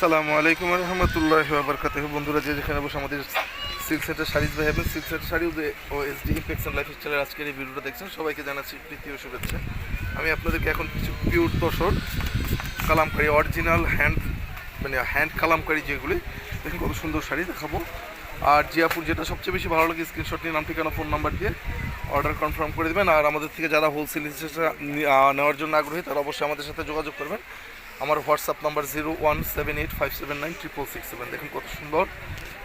সালামু আলাইকুম রহমতুল্লাহ বরকাত বন্ধুরা, যে যেখানে বসে আমাদের সিল্ক সেন্টার শাড়িজ ভাই হবে সিল্ক সেন্টার শাড়ি ও এস ডি ইনফেকশন লাইফ স্টাইলের আজকের এই ভিডিওটা দেখছেন, সবাইকে জানাচ্ছি ও শুভেচ্ছা। আমি আপনাদেরকে এখন কিছু pure tussar kalamkari original hand মানে হ্যান্ড কালামকারি যেগুলি, দেখুন কত সুন্দর শাড়ি দেখাবো। আর জিয়াপুর যেটা সবচেয়ে বেশি ভালো লাগে স্ক্রিনশট নিয়ে নাম, ঠিকানা ফোন নাম্বার দিয়ে অর্ডার কনফার্ম করে দেবেন। আর আমাদের থেকে যারা হোলসেল নেওয়ার জন্য আগ্রহী, তারা অবশ্যই আমাদের সাথে যোগাযোগ করবেন। আমার WhatsApp number zero one seven eight five seven nine triple six seven. দেখুন কত সুন্দর।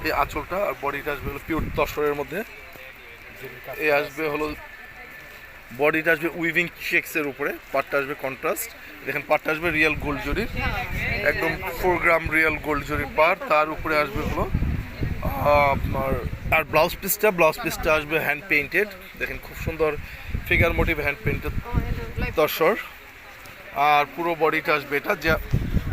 এই আঁচলটা আর বডিটা আসবে হলো পিওর তসরের মধ্যে। এই আসবে হলো, বডিটা আসবে উইভিং চেক্সের উপরে। পাটটা আসবে কন্ট্রাস্ট দেখেন পাটটা আসবে রিয়েল গোল্ড জরির একদম ফোর গ্রাম রিয়েল গোল্ড জরির পার তার উপরে আসবে হলো আপনার, আর ব্লাউজ পিসটা ব্লাউজ পিসটা আসবে হ্যান্ড পেইন্টেড দেখেন খুব সুন্দর figure motif hand painted tussar. আর পুরো বডিটা আসবে এটা। যা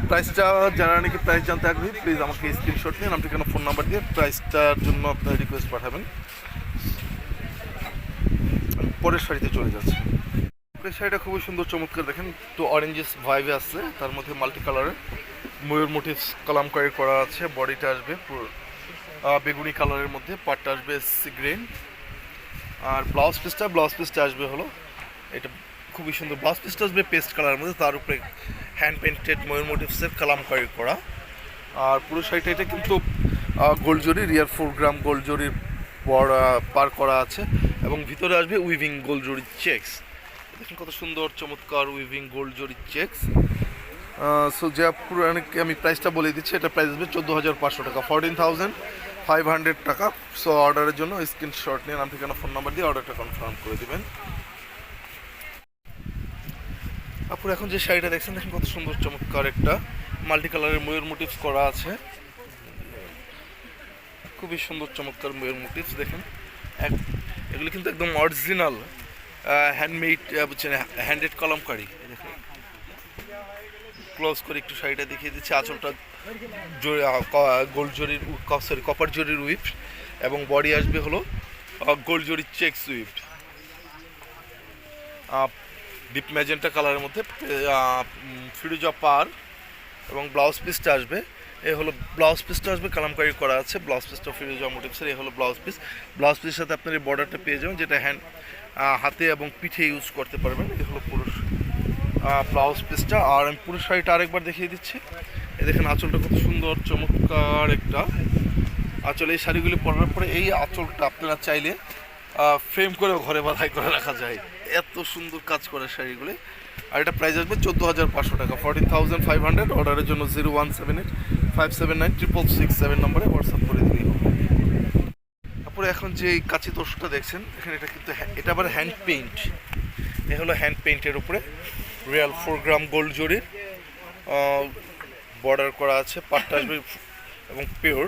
প্রাইসটা যারা নাকি প্রাইস জানতে আগ্রহী প্লিজ আমাকে স্ক্রিনশট নিন আপনি কেন ফোন নাম্বার দিয়ে প্রাইসটার জন্য আপনার রিকোয়েস্ট পাঠাবেন। পরের শাড়িতে চলে যাচ্ছে। পরের শাড়িটা খুবই সুন্দর, চমৎকার, দেখেন, তো অরেঞ্জেস ভাইভে আছে তার মধ্যে মাল্টি কালারের ময়ূর মোটিভস কালামকারি করা আছে বডিটা আসবে বেগুনি কালারের মধ্যে, পাটটা আসবে গ্রিন আর ব্লাউজ পিসটা ব্লাউজ পিসটা আসবে হলো, এটা খুবই সুন্দর ব্লাউজ পিসটা আসবে পেস্ট কালারের মধ্যে, তার উপরে হ্যান্ড পেন্টেড ময়ূর মোটিভসের কালামকারি করা আর পুরো শাড়িটা, এটা কিন্তু গোল্ড জরি রিয়ার ফোর গ্রাম গোল্ড জরির পর করা আছে। এবং ভিতরে আসবে উইভিং গোল্ড জরির চেক্স দেখুন কত সুন্দর, চমৎকার উইভিং গোল্ড জরির চেক্স সো যা পুরো আমি প্রাইসটা বলে দিচ্ছি, এটা প্রাইস আসবে চোদ্দ হাজার পাঁচশো টাকা ফোরটিন থাউজেন্ড ফাইভ হান্ড্রেড টাকা। সো অর্ডারের জন্য স্ক্রিনশট নিয়ে নাম, ঠিকানা ফোন নাম্বার দিয়ে অর্ডারটা কনফার্ম করে দিবেন। আপুর এখন যে শাড়িটা দেখছেন, দেখেন কত সুন্দর চমৎকার একটা মাল্টি কালারের ময়ূর মোটিভস করা আছে। খুবই সুন্দর চমৎকার ময়ূর মোটিভস দেখেন। এক, এগুলো কিন্তু একদম অরিজিনাল হ্যান্ডমেড বুঝছেন হ্যান্ডেড কলমকারি। দেখুন। ক্লোজ করে একটু শাড়িটা দেখিয়ে দিচ্ছি। আঁচলটা গোল্ড জরির সরি কপার জরির উইপ এবং বডি আসবে হলো গোল্ড জরির চেক্স উইপ ডিপ ম্যাজেন্টা কালারের মধ্যে উম, পার এবং ব্লাউজ পিসটা আসবে। এই হলো ব্লাউজ পিসটা আসবে কালামকারি করা আছে। ব্লাউজ পিসটা ফিরোজা মোটিভসের এই হলো ব্লাউজ পিস ব্লাউজ পিসের সাথে আপনার এই বর্ডারটা পেয়ে যাবেন যেটা হ্যান্ড হাতে এবং পিঠে ইউজ করতে পারবেন। এই হলো পুরুষ ব্লাউজ পিসটা আর আমি পুরুষ শাড়িটা আরেকবার দেখিয়ে দিচ্ছি। এ দেখেন আঁচলটা কত সুন্দর চমৎকার একটা। আঁচল এই শাড়িগুলি পরার পরে এই আঁচলটা আপনারা চাইলে ফ্রেম করে ঘরে বাধাই করে রাখা যায়। এত সুন্দর কাজ করে শাড়িগুলি। আর এটা প্রাইস আসবে চোদ্দ হাজার পাঁচশো টাকা। ফর্টিন থাউজেন্ড ফাইভ হান্ড্রেড অর্ডারের জন্য zero one seven eight five seven nine triple six seven নম্বরে হোয়াটসঅ্যাপ করে দিলেই হবে। তারপরে এখন যে কাঁচি তোষটা দেখছেন, এখানে এটা কিন্তু এটা আবার হ্যান্ড পেইন্ট এ হলো হ্যান্ড পেইন্টের উপরে। রিয়াল ফোর গ্রাম গোল্ড জরির বর্ডার করা আছে, পাটটা আসবে এবং পিওর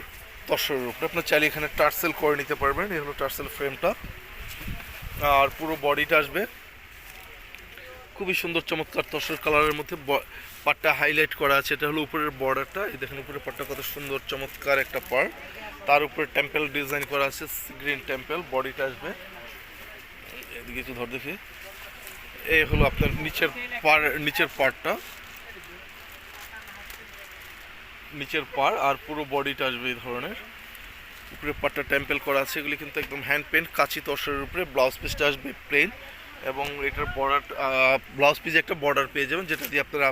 তসরের উপরে। আপনার চাইলে এখানে টার্সেল করে নিতে পারবেন। এই হলো টার্সেল ফ্রেমটা আর পুরো বডিটা আসবে। খুবই সুন্দর, চমৎকার তসর কালারের মধ্যে পাটটা হাইলাইট করা আছে। এটা হলো উপরের বর্ডারটা। এই দেখেন, উপরের পাটটা কত সুন্দর, চমৎকার একটা পার তার উপরে টেম্পেল ডিজাইন করা আছে গ্রিন টেম্পল বডিটা আসবে। এদিকে একটু ধর দেখি। এই হলো আপনার নিচের পার, নিচের পার্টটা নিচের পার আর পুরো বডিটা আসবে এই ধরনের। উপরে পাটটা টেম্পেল করা আছে এগুলি কিন্তু একদম হ্যান্ড পেন্ট কাঁচি তসরের উপরে ব্লাউজ পিসটা আসবে প্লেন এবং এটার বর্ডার ব্লাউজ পিসে একটা বর্ডার পেয়ে যাবেন যেটা দিয়ে আপনারা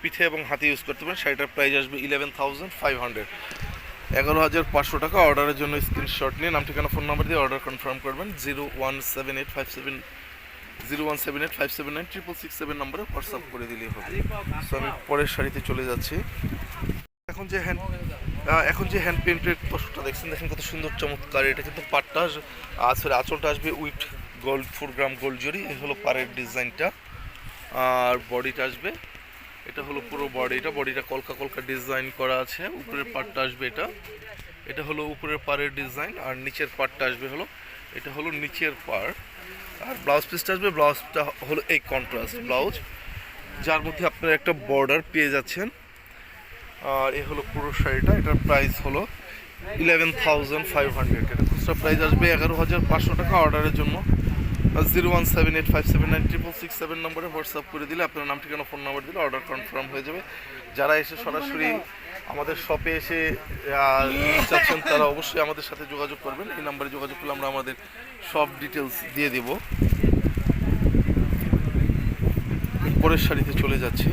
পিঠে এবং হাতে ইউজ করতে পারেন। শাড়িটার প্রাইস আসবে ইলেভেন থাউজেন্ড ফাইভ হান্ড্রেড এগারো হাজার পাঁচশো টাকা অর্ডারের জন্য স্ক্রিনশট নিয়ে নাম ঠিকানা ফোন নাম্বার দিয়ে অর্ডার কনফার্ম করবেন। Zero one seven eight five seven zero one seven eight five seven nine triple six seven নম্বরে হোয়াটসঅ্যাপ করে দিলেই হবে। সো আমি পরের শাড়িতে চলে যাচ্ছি। এখন যে হ্যান্ড এখন যে হ্যান্ড পেন্টের তসটা দেখছেন, দেখেন কত সুন্দর চমৎকার। এটা কিন্তু পাটটা আসলে আঁচলটা আসবে with gold four gram gold zari. এই হলো পাড়ের ডিজাইনটা। আর বডিটা আসবে, এটা হলো পুরো বডিটা বডিটা কলকা কলকা ডিজাইন করা আছে। উপরের পার্টটা আসবে এটা। এটা হলো উপরের পাড়ের ডিজাইন, আর নিচের পার্টটা আসবে হলো, এটা হলো নিচের পার আর ব্লাউজ পিসটা আসবে ব্লাউজটা হলো এই কন্ট্রাস্ট ব্লাউজ যার মধ্যে আপনারা একটা বর্ডার পেয়ে যাচ্ছেন। আর এ হলো পুরো শাড়িটা, এটার প্রাইস হলো ইলেভেন থাউজেন্ড ফাইভ হান্ড্রেড এটা খুচরা প্রাইস আসবে এগারো হাজার পাঁচশো টাকা অর্ডারের জন্য। Zero one seven eight five seven nine triple six seven নম্বরে হোয়াটসঅ্যাপ করে দিলে আপনার নাম, ঠিকানা ফোন নাম্বার দিলে অর্ডার কনফার্ম হয়ে যাবে। যারা এসে সরাসরি আমাদের শপে এসে চাচ্ছেন তারা অবশ্যই আমাদের সাথে যোগাযোগ করবেন। এই নাম্বারে যোগাযোগ করলে আমরা আমাদের সব ডিটেলস দিয়ে দেব। পরের শাড়িতে চলে যাচ্ছি।